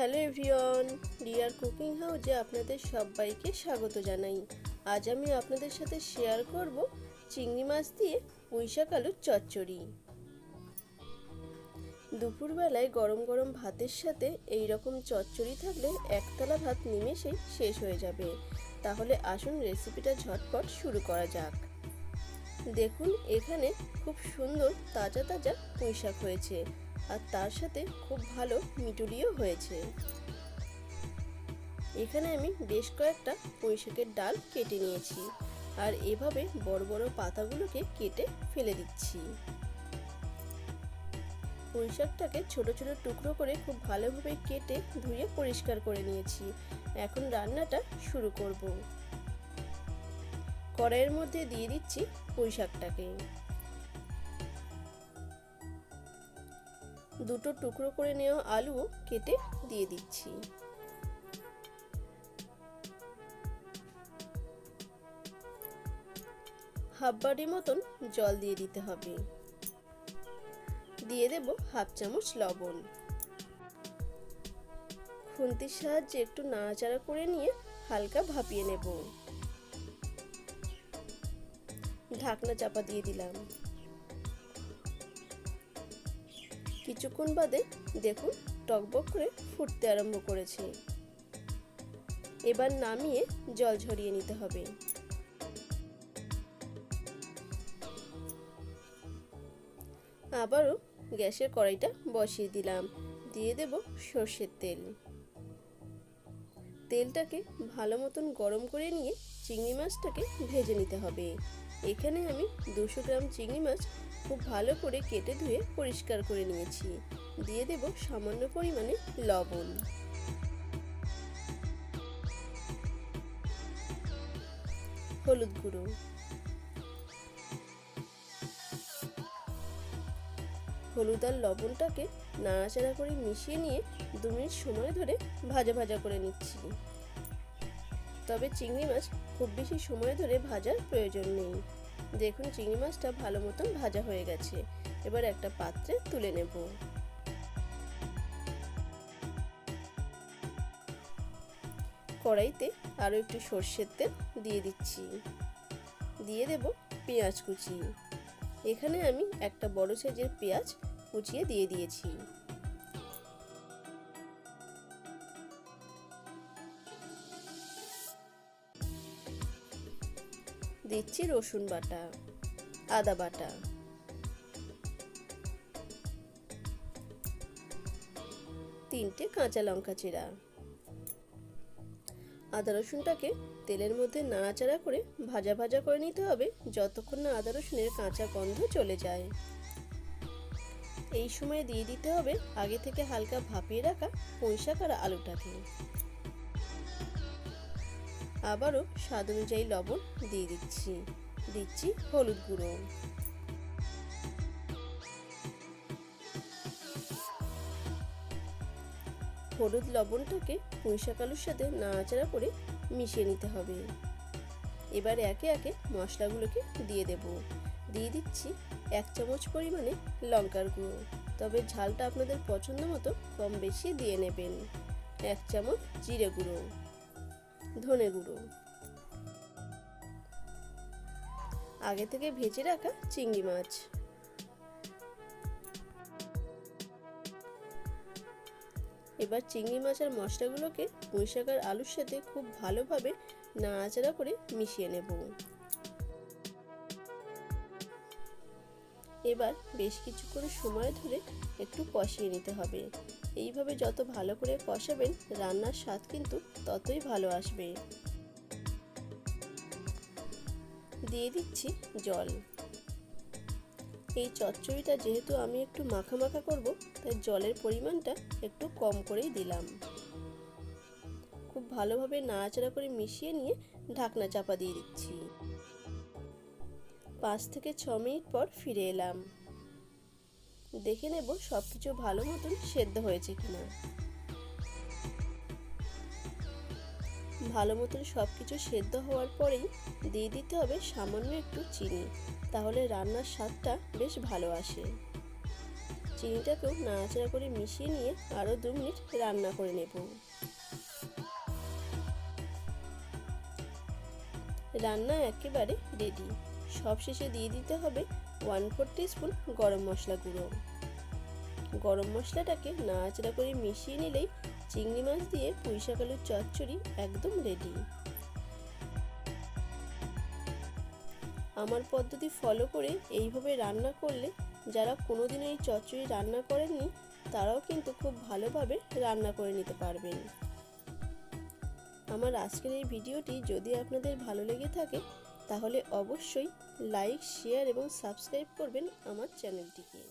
Hello everyone, deer cooking হাউজে আপনাদের সবাইকে স্বাগত জানাই। আজ আমি আপনাদের সাথে শেয়ার করব চিংড়ি মাছ দিয়ে পুঁইশাক আলুর চচ্চড়ি। দুপুরবেলায় গরম গরম ভাতের সাথে এই রকম চচ্চড়ি থাকলে একতলা ভাত নিমেষেই শেষ হয়ে যাবে। তাহলে আসুন রেসিপিটা ঝটপট শুরু করা যাক। দেখুন, এখানে খুব সুন্দর তাজা তাজা পুঁইশাক হয়েছে। আর তার সাথে খুব ভালো মিটুলিও হয়েছে। এখানে আমি বেশ কয়েকটা পুঁইশাকের ডাল কেটে নিয়েছি আর এভাবে বড় বড় পাতাগুলোকে কেটে ফেলে দিচ্ছি। পুঁইশাকটাকে ছোট ছোট টুকরো করে খুব ভালোভাবে কেটে ধুয়ে পরিষ্কার করে নিয়েছি। এখন রান্নাটা শুরু করব। কড়াইয়ের মধ্যে দিয়ে দিচ্ছি পুঁইশাকটাকে। দুটো টুকরো করে নেওয়া আলু কেটে দিয়ে দিচ্ছি। হাফ বাটি মতন জল দিয়ে দিতে হবে। দিয়ে দেব হাফ চামচ লবণ। খুন্তির সাহায্যে একটু নাড়াচাড়া করে নিয়ে হালকা ভাপিয়ে নেব। ঢাকনা চাপা দিয়ে দিলাম। কিছুক্ষণ বাদে দেখুন টকবক করে ফুটতে আরম্ভ করেছে। এবার নামিয়ে জল ঝরিয়ে নিতে হবে। আবারও গ্যাসের কড়াইটা বসিয়ে দিলাম। দিয়ে দেব সর্ষের তেল। তেলটাকে ভালো মতন গরম করে নিয়ে চিংড়ি মাছটাকে ভেজে নিতে হবে। এখানে আমি দুশো গ্রাম চিংড়ি মাছ খুব ভালো করে কেটে ধুয়ে পরিষ্কার করে নিয়েছি। দিয়ে দেব সামান্য পরিমাণে লবণ। হলুদ গুঁড়ো। হলুদ আর লবণটাকে নাড়াচাড়া করে মিশিয়ে নিয়ে দু মিনিট সময় ধরে ভাজা ভাজা করে নিচ্ছি। তবে চিংড়ি মাছ খুব বেশি সময় ধরে ভাজার প্রয়োজন নেই। দেখুন, চিংড়ি মাছটা ভালো মতন ভাজা হয়ে গেছে। এবার একটা পাত্রে তুলে নেব। কড়াইতে আরও একটু সর্ষের তেল দিয়ে দিচ্ছি। দিয়ে দেব পেঁয়াজ কুচি। এখানে আমি একটা বড় সাইজের পেঁয়াজ কুচিয়ে দিয়ে দিয়েছি। দিচ্ছি রসুন বাটা, আদা বাটা। তিনটে কাঁচা লঙ্কা চেরা আদা রসুনটাকে তেলের মধ্যে নাড়াচাড়া করে ভাজা ভাজা করে নিতে হবে যতক্ষণ না আদা রসুনের কাঁচা গন্ধ চলে যায়। এই সময় দিয়ে দিতে হবে আগে থেকে হালকা ভাপিয়ে রাখা পুঁইশাক আর আলুটাকে। আবারও স্বাদ অনুযায়ী লবণ দিয়ে দিচ্ছি। দিচ্ছি হলুদ গুঁড়ো। হলুদ লবণটাকে পুঁইশাক আলুর সাথে নাড়াচাড়া করে মিশিয়ে নিতে হবে। এবার একে একে মশলাগুলোকে দিয়ে দেব। দিয়ে দিচ্ছি এক চামচ পরিমাণে লঙ্কার গুঁড়ো। তবে ঝালটা আপনাদের পছন্দ মতো কম বেশি দিয়ে নেবেন। এক চামচ জিরে গুঁড়ো। ধনে গুঁড়ো। আগে থেকে ভেজে রাখা চিংড়ি মাছ। এবার চিংড়ি মাছ আর মশলাগুলোকে পুঁইশাক আর আলুর সাথে খুব ভালোভাবে নাড়াচাড়া করে মিশিয়ে নেব। এবার বেশ কিছুক্ষণ সময় ধরে একটু কষিয়ে নিতে হবে। এইভাবে যত ভালো করে কষাবেন, রান্নার স্বাদ কিন্তু ততই ভালো আসবে। দিয়ে দিচ্ছি জল। এই চচ্চড়িটা যেহেতু আমি একটু মাখা মাখা করব, তাই জলের পরিমাণটা একটু কম করেই দিলাম। খুব ভালোভাবে নাড়াচাড়া করে মিশিয়ে নিয়ে ঢাকনা চাপা দিয়ে দিচ্ছি। পাঁচ থেকে ছ মিনিট পর ফিরে এলাম। দেখে নেব সব কিছু ভালো মতন সেদ্ধ হয়েছে কিনা। ভালো মতন সব কিছু সেদ্ধ হওয়ার পরেই দিয়ে দিতে হবে সামান্য একটু চিনি, তাহলে রান্নার স্বাদটা বেশ ভালো আসে। চিনিটাকেও নাড়াচাড়া করে মিশিয়ে নিয়ে আরও দু মিনিট রান্না করে নেব। রান্না একেবারে রেডি সবশেষে দিয়ে দিতে হবে ওয়ান ফোর স্পুন গরম মশলা গুঁড়ো। গরম মশলাটাকে নাড়াচাড়া করে মিশিয়ে নিলেই চিংড়ি মাছ দিয়ে পুঁইশাক আলুর চচ্চড়ি একদম রেডি আমার পদ্ধতি ফলো করে এইভাবে রান্না করলে যারা কোনোদিন এই চচ্চড়ি রান্না করেননি, তারাও কিন্তু খুব ভালোভাবে রান্না করে নিতে পারবেন। আমার আজকের এই ভিডিওটি যদি আপনাদের ভালো লেগে থাকে তাহলে অবশ্যই লাইক শেয়ার এবং সাবস্ক্রাইব করবেন আমার চ্যানেলটিকে